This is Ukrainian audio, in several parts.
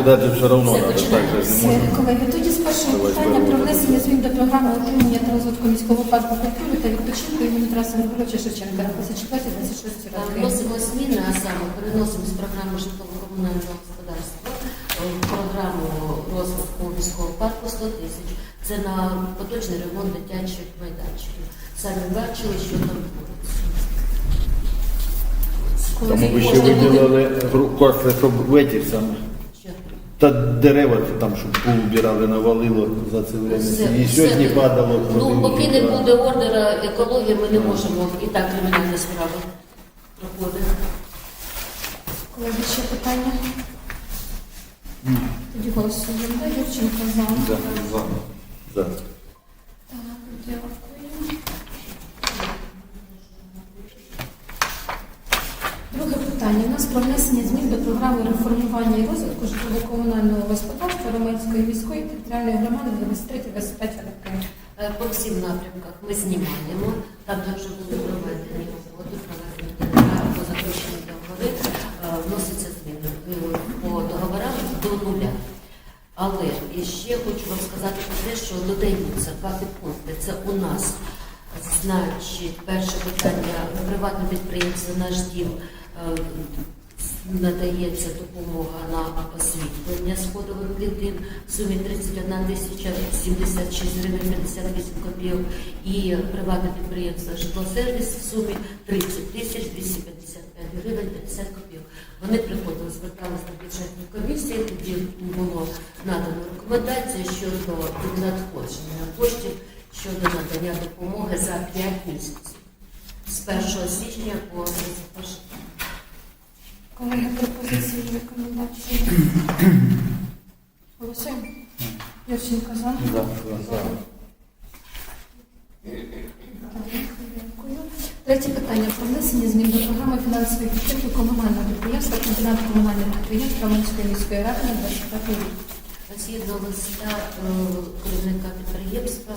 Дати все одно треба, так же не можна. колеги, тоді з першого питання про внесення змін до програми отримання та розвитку міського парку культури та відпочинку імені Тараса Григоровича Шевченка на 24-26 Е, роки. Вносимо зміни, а саме переносимо з програми житлово-комунального господарства в програму розвитку міського парку 100 тисяч. Це на поточний ремонт дитячих майданчиків. Самі бачили, що там робиться. Тому ви ще виділили кошти, щоб в ті саме. Та дерева там, щоб убирали, навалило за це время. Все, І сьогодні все. падало. Ну, поки не буде ордера екології, ми не можемо і так кримінальні справи проходити. Колеги, ще питання? Тоді голосуємо. Юрченко за. За. Так, дякую. Друге питання. У нас про внесення змін до програми реформування і розвитку житлово-комунального господарства Романської міської територіальної громади 23-25 років. Е, По всім напрямках ми знімаємо, там вже були проведені угоди, проведені по заключенні договори, е, вносяться зміни е, по договорам до нуля. Але і ще хочу вам сказати про те, що додаються два підпункти. Це у нас, значить, перше питання приватне підприємство наш дім надається допомога на освітлення сходових клітин в сумі 31 тисяча 76 гривень 58 копійок і приватне підприємство житлосервіс в сумі 30 тисяч 255 гривень 50 копійок. Вони приходили, зверталися на бюджетні комісії, тоді було надано рекомендації щодо надходження коштів щодо надання допомоги за 5 місяців з 1 січня по 31 Колеги, пропозиції, рекомендації. Голосуємо. Юрченко за. Дякую. Третє питання про внесення змін до програми фінансової підтримки комунального підприємства комбінат комунальних підприємств Романської міської ради на 25 рік. Згідно листа е, керівника підприємства,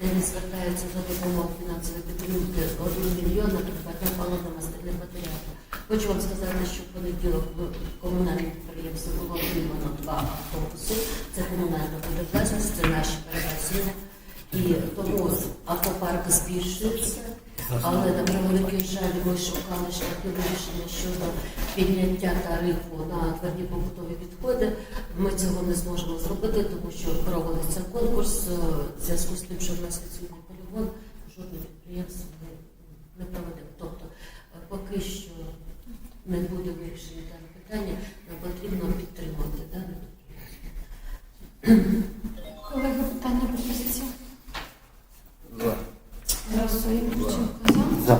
де не звертаються за допомогою фінансової підтримки 1 мільйон на придбання паливно-мастильних матеріалів. Хочу вам сказати, що в понеділок в комунальному підприємстві було отримано два автобуси. Це комунальна власність, це наші перевезення. І тому автопарк збільшується. Але на превеликий жаль, ми шукали шляхи вирішення щодо підняття тарифу на тверді побутові відходи. Ми цього не зможемо зробити, тому що проводиться конкурс е, в зв'язку з тим, що в нас відсутній полігон, жодне підприємство не, проведемо. Тобто, е, поки що не буде вирішення дане питання, нам потрібно підтримувати дане. Колеги, питання, пропозиції? За.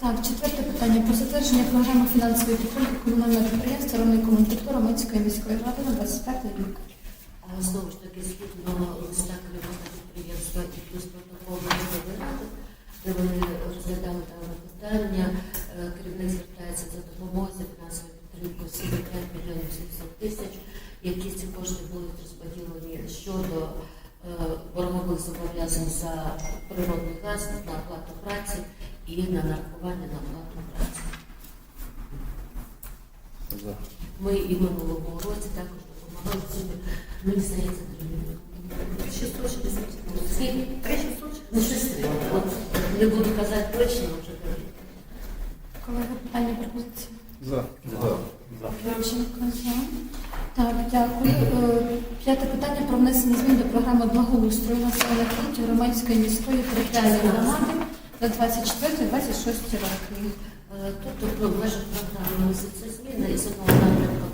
Так, четверте питання. Про затвердження програми фінансової підтримки комунального підприємства Романської Романської міської ради на 25 рік. Знову ж таки, згідно листа керівника підприємства і плюс протокол Верховної Ради, де вони розглядали дане питання, е, керівник звертається за допомогою за фінансовою підтримкою в сумі 5 мільйонів 700 тисяч, які ці кошти будуть розподілені щодо боргових зобов'язань за природний газ на оплату праці і на нарахування на оплату праці. Ми і в минулому році також допомагали цими, мені здається, гривень. 660. Скільки? Ну, щось таке. От не буду казати точно, вже кажу. Колеги, питання, пропозиції? За. За. Так, дякую. Е, П'яте питання про внесення змін до програми благоустрою населених пунктів Романської міської територіальної громади на 24-26 роки. Тут Тобто в межах програми вносяться зміни і з одного напрямку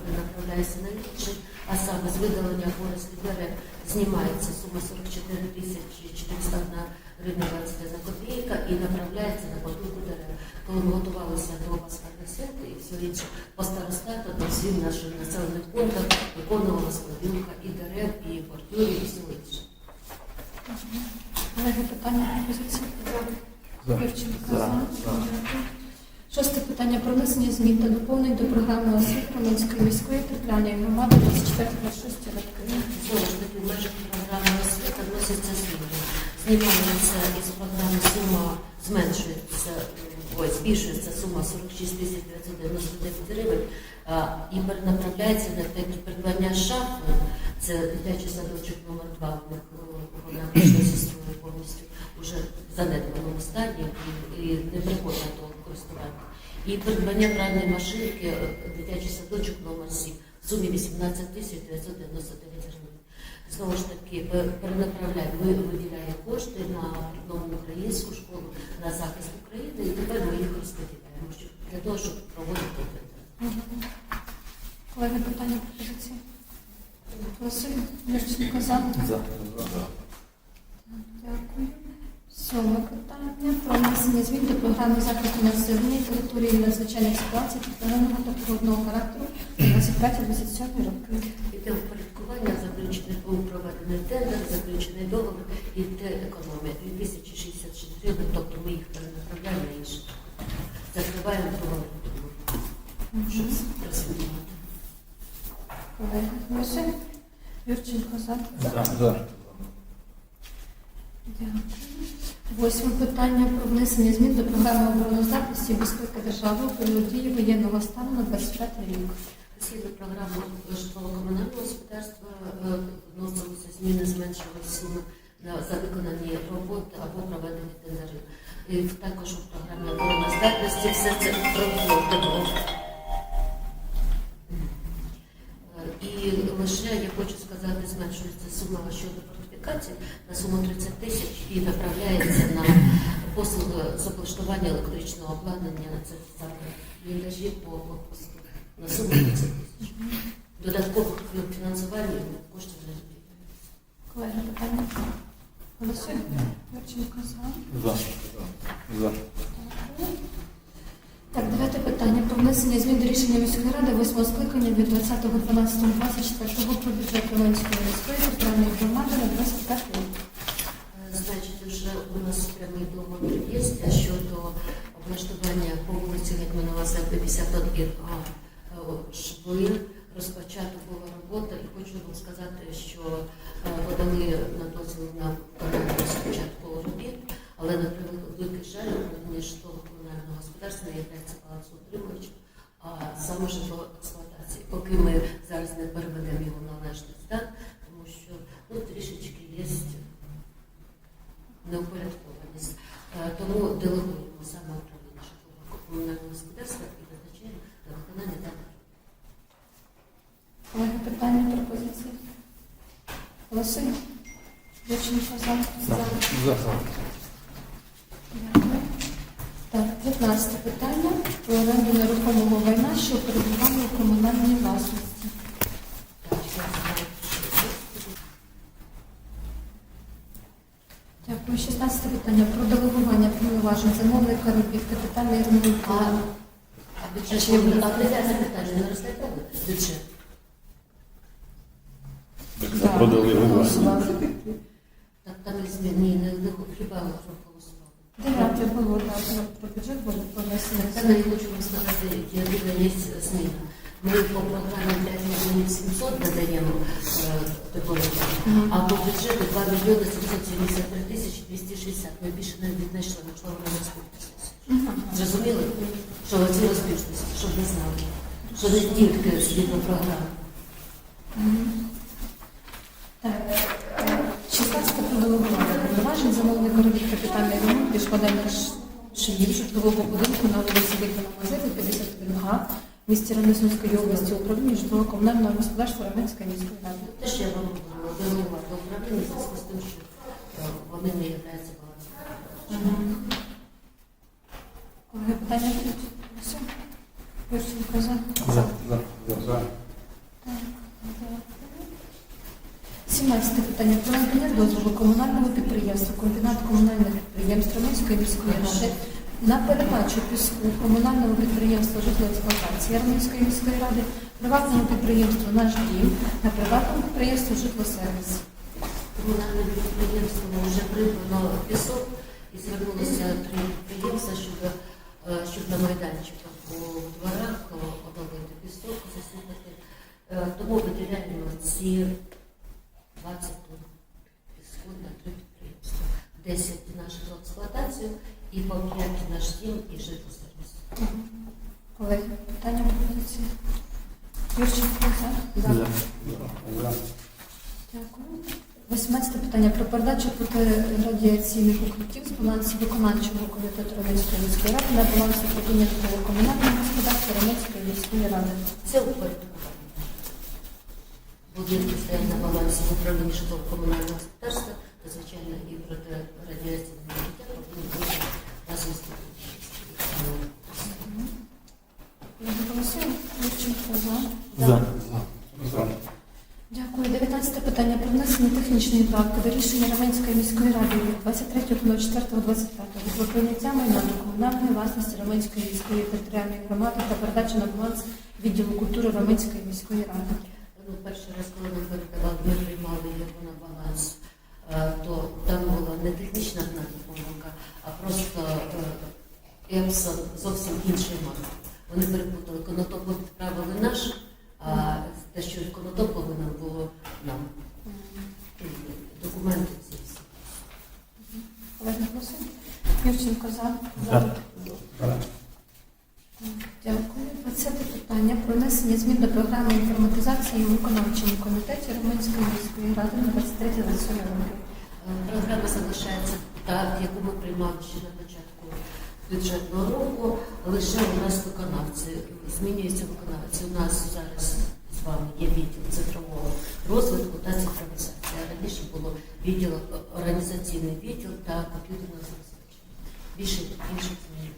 направляється на інший, а саме з видалення користі дерев знімається сума 44 тисячі 401 гривня 21 копійка і направляється на покупку дерев. Коли ми готувалися до пасхальних свят і все інше, по старостату до всіх наших населених пунктах виконувалася поділка і дерев, і бордюрів, і всього іншого. Колеги, питання, пропозиції? Дякую. Шосте питання про внесення змін та доповнень до програми освіти Романської міської територіальної громади 24-26 років. Завжди в межах програми освіти вносяться зміни. Знімається із програми сума, зменшується ой, збільшується сума 46 тисяч 999 гривень і перенаправляється на придбання шафи. Це дитячий садочок номер 2 у них вона строю повністю вже в занедбаному стані і, і не приходить до користування. І придбання пральної машинки е, дитячий садочок номер 7 в сумі 18 тисяч 999 гривень. Знову ж таки, пе- перенаправляє, ви виділяє кошти на нову українську школу, на захист України, і тепер ми їх розподіляємо щоб, для того, щоб проводити. Колеги, питання пропозиції? Голосуємо. Юрченко за. За. Дякую. Сьоме питання про внесення змін до програми захисту населення території надзвичайних ситуацій техногенного та природного характеру 25-27 роки. Іде впорядкування, заключений був проведений тендер, заключений договір і те економія 2066 гривень, тобто ми їх перенаправляємо на інші. Закриваємо договір, щоб. Колеги, голосуємо. Юрченко за. За. За. Дякую. Восьме питання про внесення змін до програми обороноздатності і безпеки держави у період дії воєнного стану на 25 рік. Згідно програми житлово-комунального господарства е, вносилися зміни, зменшили суми за виконані роботи або проведені тендери. І також у програмі обороноздатності все це проводимо. Е, І лише я хочу сказати, зменшується сума щодо фортифікації на суму 30 тисяч і направляється на послуги з облаштування електричного обладнання на це саме бліндажі по блокпосту на суму 30 тисяч. Додаткових фінансування коштів не. Колеги, питання? Голосуємо. За. За. Так, дев'яте питання про внесення змін до рішення міської ради восьмого скликання від 20.12.24 про бюджет Романської міської територіальної громади на 25 рік. Е, Значить, вже у нас прямий договір є щодо облаштування по вулиці Гетьманова Земли 51 а е, шви. Розпочата була робота і хочу вам сказати, що е, подали на дозвіл на виконання спочатку робіт, але на великий жаль, управління житлово комунального господарства не є балансоутримувачем, а саме житло експлуатації. Поки ми зараз не переведемо його належний стан, тому що ну, трішечки є неупорядкованість. Е, Тому делегуємо саме управління житлового комунального господарства і визначаємо на виконання даних. Колеги, питання, пропозиції? Голосуємо. Юрченко за. За. За. Дякую. Так, 15 питання про оренду нерухомого майна, що перебуває у комунальній власності. Так, я знаю, що Дякую. 16 питання про делегування повноважень замовника робіт капітальний ремонт. А, бюджет не буде. А питання не розглядали? Бюджет. Продали Голосували. Так там і ні, не, не хіба вже голосували. Дев'яте було так, про бюджет було понесено. Це я хочу вам сказати, дуже є зміна. Ми по програмі 5 мільйонів 700 надаємо е, допомогу, а по бюджету 2 мільйони 773 тисячі 260. Ми більше не віднайшли на члену розпустці. Мгм. Зрозуміли, що оці розбіжності, щоб ви знали, що не тільки згідно програми. Так, е, 16 про делегування повноважень замовника робіт капітальний ремонт пішкодальних шиїв житлового будинку на вулиці Дикана Мазети, 51 га, в місті Ранесунської області управління житлово-комунального господарства Раменської міської ради. Ну, Теж я вам говорила, делегувати до управління в зв'язку з тим, що е, вони не являються балансом. Колеги, питання будуть? Все. Юрченко за. За. За. За. 17 питання про надання дозволу комунальному підприємству комбінат комунальних підприємств Романської міської ради на передачу піску комунальному підприємству житлоексплуатації Романської міської ради, приватному підприємству Наш дім та приватному підприємству Житлосервіс. Комунальне підприємство вже придбано пісок і звернулося три підприємства щодо, е, щодо майданчика у дворах оновити пісок, засипати. Е, Тому виділяємо ці 20 тонн піску на три підприємства. 10 на житлоексплуатацію і по 5 наш дім, і житло сервіс. Колеги, питання пропозиції. Юрченко за. Дякую. 18 питання про передачу протирадіаційних укриттів з балансу виконавчого комітету Романської міської ради на баланс управління житлово-комунального господарства Романської міської ради. Це упорядкування. Будинки стоять на балансі в управлінні житлово-комунального господарства, та, звичайно, і протирадіаційне життя повинні бути за. Дякую. 19 питання про внесення технічної правки до рішення Романської міської ради від 23.04.25 про прийняття майна до комунальної власності Романської міської територіальної громади та передачу на баланс відділу культури Романської міської ради. Ну, перший раз, коли нам передавали, ми приймали його на баланс, то там була не технічна одна помилка, а просто е, Епсон зовсім інший марк. Вони перепутали конотоп відправили наш, а те, що конотоп повинен було нам. Документи ці всі. Колеги, голосуємо. Юрченко за. За. 20 питання про внесення змін до програми інформатизації у виконавчому комітеті Романської міської ради на 23 роки. Е, Програма залишається та, яку ми приймали ще на початку бюджетного року. Лише у нас виконавці змінюються виконавці. У нас зараз з вами є відділ цифрового розвитку та цифровізації. Раніше було відділ організаційний відділ та комп'ютерне забезпечення. Більше інших змін.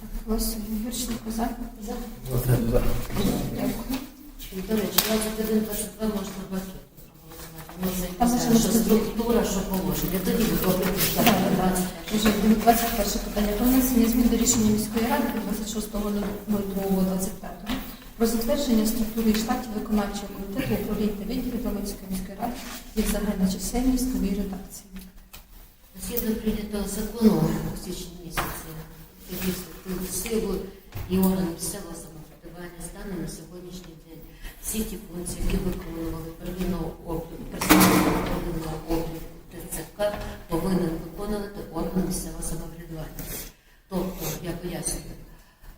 Так, голосуємо. Юрченко за. За. За. До речі, 21 22 можна. Ну, Там писати, може структура, що положення. Тоді ви добре Так, так. Вже 21 питання про внесення змін до рішення міської ради від 26.02.25 про затвердження структури і штатів виконавчого комітету управління та відділів Романської міської ради їх загальна чисельність новій редакції. Згідно прийнятого закону у січні місяці, силу і органи місцевого самоврядування стане на сьогоднішній день всі ті функції, які виконували первинного обліку, персонального первинного обліку ТЦК, повинен виконувати орган місцевого самоврядування. Тобто, я пояснюю,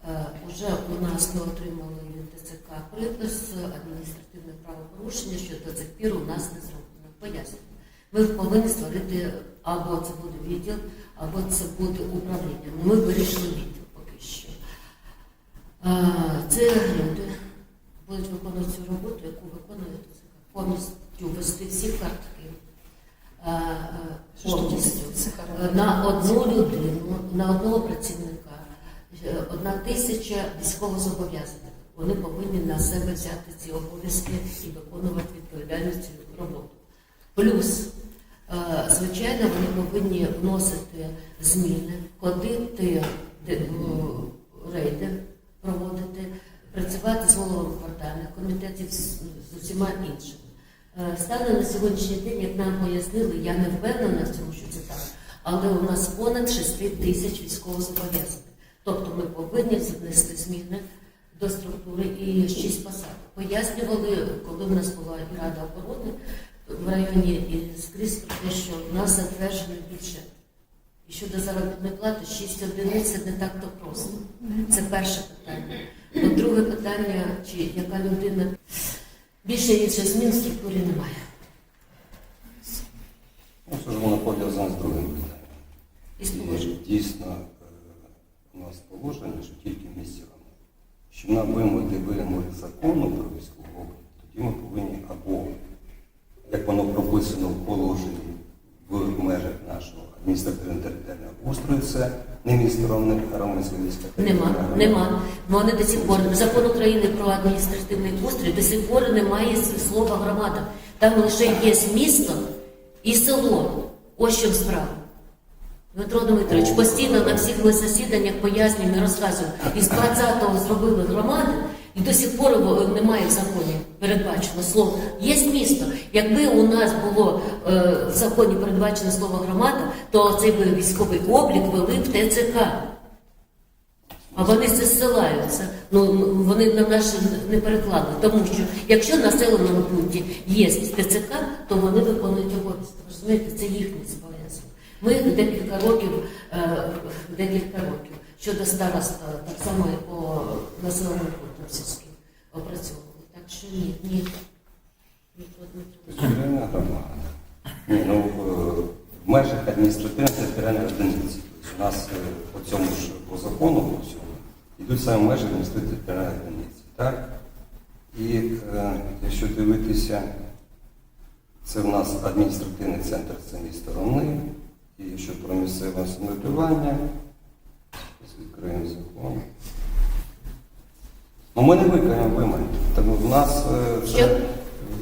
е, уже у нас ми отримали ТЦК припис адміністративне правопорушення, що до цих пір у нас не зроблено. Пояснюю. Ми повинні створити або це буде відділ, або це буде управління. Ми вирішили відділ. А, Це люди будуть виконувати цю роботу, яку виконує ТЦК. Повністю ввести всі картки. Повністю на одну людину, на одного працівника. Е, Одна тисяча військовозобов'язаних. Вони повинні на себе взяти ці обов'язки і виконувати відповідальну цю роботу. Плюс, е, звичайно, вони повинні вносити зміни, ходити рейди, проводити, працювати з головами квартальних комітетів з, з усіма іншими. Е, Станом на сьогоднішній день, як нам пояснили, я не впевнена в цьому, що це так, але у нас понад 6 тисяч військовозобов'язаних. Тобто ми повинні внести зміни до структури і шість посад. Пояснювали, коли в нас була Рада оборони в районі і скрізь про те, що в нас затверджений бюджет. І щодо заробітної плати, 6 одиниць це не так то просто. Це перше питання. Ну, друге питання, чи яка людина більше інших змін в структурі немає. Ну, це ж воно пов'язано з другим питанням. І з положенням. Дійсно, е, у нас положення, що тільки місцями. Щоб нам вимогти вимоги закону про військову область, тоді ми повинні або, як воно прописано в положенні в межах нашого адміністративно-територіального устрою, це не Романська міська Нема, нема. Вони до сих пор закон України про адміністративний устрій до сих пор немає слова громада. Там лише є місто і село. Ось що справа. Дмитро Дмитрович, постійно на всіх засіданнях пояснюємо і розказуємо. Із 20-го зробили громади, і до сих пор немає в законі передбачено слово. Є місто. Якби у нас було е, в законі передбачено слово громада, то цей військовий облік вели в ТЦК. А вони це зсилаються. Ну вони на наше не перекладуть. Тому що якщо в населеному пункті є ТЦК, то вони виконують обов'язки. Розумієте, це їхні зобов'язання. Ми декілька років, е, декілька років щодо староста, так само по населеним пунктам сільським опрацьовували. Так що ні, ні. Територіальна. Ні, ну, е, в межах адміністративно-територіальної одиниці. У нас е, по цьому ж по закону по всьому йдуть саме межі адміністративно-територіальної одиниці. Так? І е, якщо дивитися, це в нас адміністративний центр з цієї сторони. І якщо про місцеве самоврядування, відкриємо закон. Ну, ми не виконуємо вимоги. Тому в нас е, це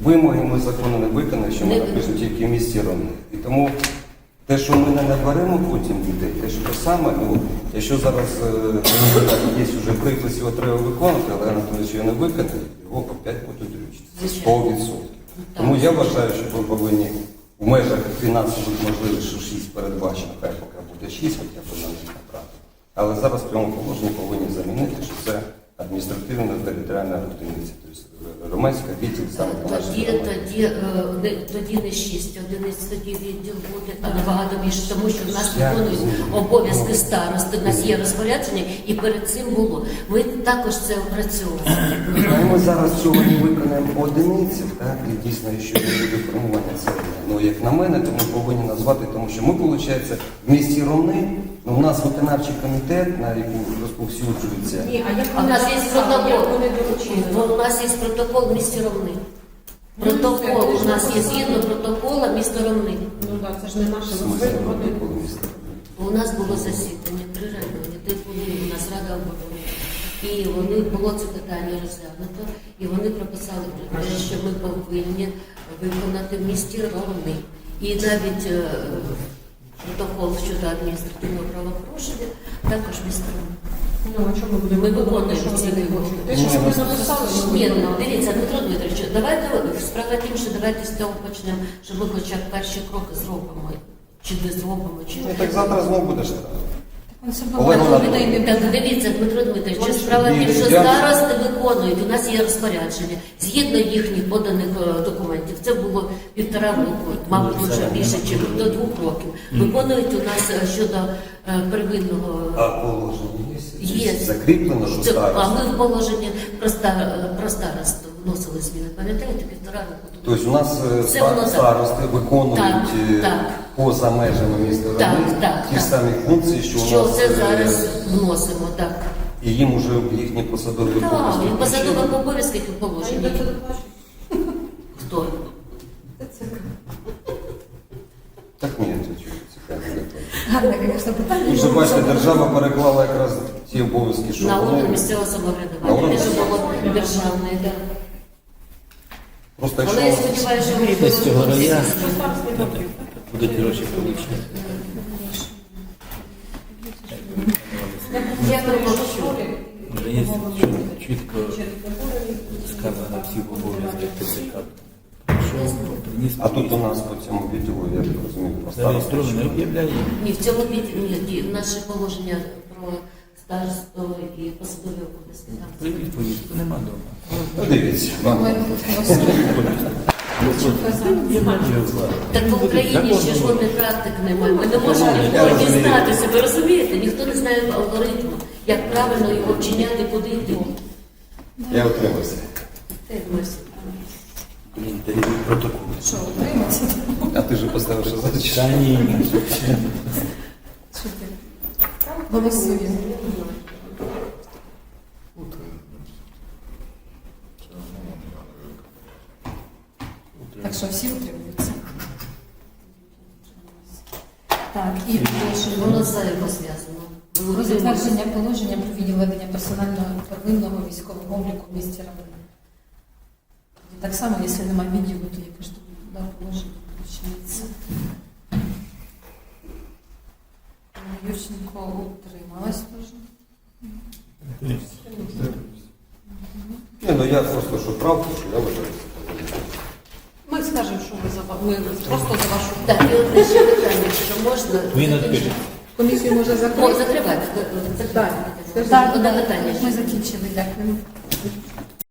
вимоги ми закону не виконаємо, що ми напишемо тільки в місті Ромни. І тому те, що ми не наберемо потім дітей, те, що саме, ну, якщо зараз е, є вже припис, його треба виконувати, але Анатолійович його не виконає, його опять будуть. Звичайно. 100%. Тому я вважаю, що ми повинні в межах фінансових можливостей, що 6 передбачено, хай поки буде 6, хоча б на них направити. Але зараз в цьому положенні повинні замінити, що це адміністративна територіальна одиниця, тобто громадська відділ саме Тоді, тоді, е, не- тоді не шість одиниць, тоді відділ буде, а набагато більше, тому що в нас Я виконують розумію. обов'язки старости, у нас є розпорядження, і перед цим було. Ми також це опрацьовували. А ми зараз сьогодні виконаємо по одиниці, так, і дійсно, що буде формування це, ну, як на мене, то ми повинні назвати, тому що ми, виходить, в місті Ромни, ну, у нас виконавчий комітет, на яку розповсюджується. Ні, а як А в нас є протокол. Бо У нас є протокол місті Ромни. Протокол у нас є згідно протокола міста Ромни. Ну так, це ж не наше протокол міста. У нас було засідання при районі, де були у нас рада оборони. І вони було це питання розглянуто, і вони прописали про те, що ми повинні виконати в місті Ромни. І навіть е, протокол щодо адміністративного правопорушення також Ну, а ми будемо Ми виконуємо ці вимоги. Те, що ви написали, що Ні, ну дивіться, Дмитро Дмитрович, давайте справа тим, що давайте з цього почнемо, що ми хоча б перші кроки зробимо. Чи не зробимо, чи Ну, так завтра знову будеш. Відповідь. Так, дивіться, Дмитро Дмитрович, що справа в тім, що старости виконують, у нас є розпорядження. Згідно їхніх поданих е, документів, це було півтора року, мабуть, вже більше, ніж до двох років. Виконують у нас е, щодо е, первинного А положення є? Закріплено, що Це- а ми в положенні про, стар, про старосту вносили зміни, пам'ятаєте, півтора року. тому. Тобто у нас е, ста- воно старости виконують Так, е, так. поза межами міста Так, так, ті так. самі функції, що, Що у нас це е, зараз вносимо, так. і їм вже їхні посадові Так, обов'язки і посадових обов'язків і положення. Хто? Так ні, це чого цікаво. не так. Гарне, звісно, питання. Ви ж бачите, держава переклала якраз ті обов'язки, що На вони- місцевого На самоврядування. орган Те, що було державне, так. Просто Але я сподіваюся, що цього роя будуть гроші получені. Я промовчу. Вже є чітко сказано всі обов'язки ТЦК. А тут у нас по цьому відділу, я так розумію, про зареєстрований об'являє. Ні, в цьому відділі ні, наше положення про старосту і посадові обов'язки. там. Нема вдома. Ну, Дивіться, вам. Так в Україні ще жодних практик немає. Ми не можемо Я ніколи дізнатися. Ви розумієте? Ніхто не знає алгоритму, як правильно його вчиняти, куди йти. я отримався. Коментарі протоколу. Що, утриматися? А ти ж поставив, що Що ти? Голосуємо. Так що всі утримуються. Так, і Воно взаємно зв'язано. Про затвердження положення про відділ ведення персонального первинного військового обліку в місті Равина. Так само, якщо немає відділу, то ж тут да, положення включається. Ющенко утрималась теж. Ні, ну я просто що правду, що я вважаю. Ми скажемо, що ми за ва- ми просто за вашу Так, і одне ще питання, якщо можна. Він відкритий. комісію може О, закрити. закривайте. Так. Одне питання. Ми закінчили, дякую.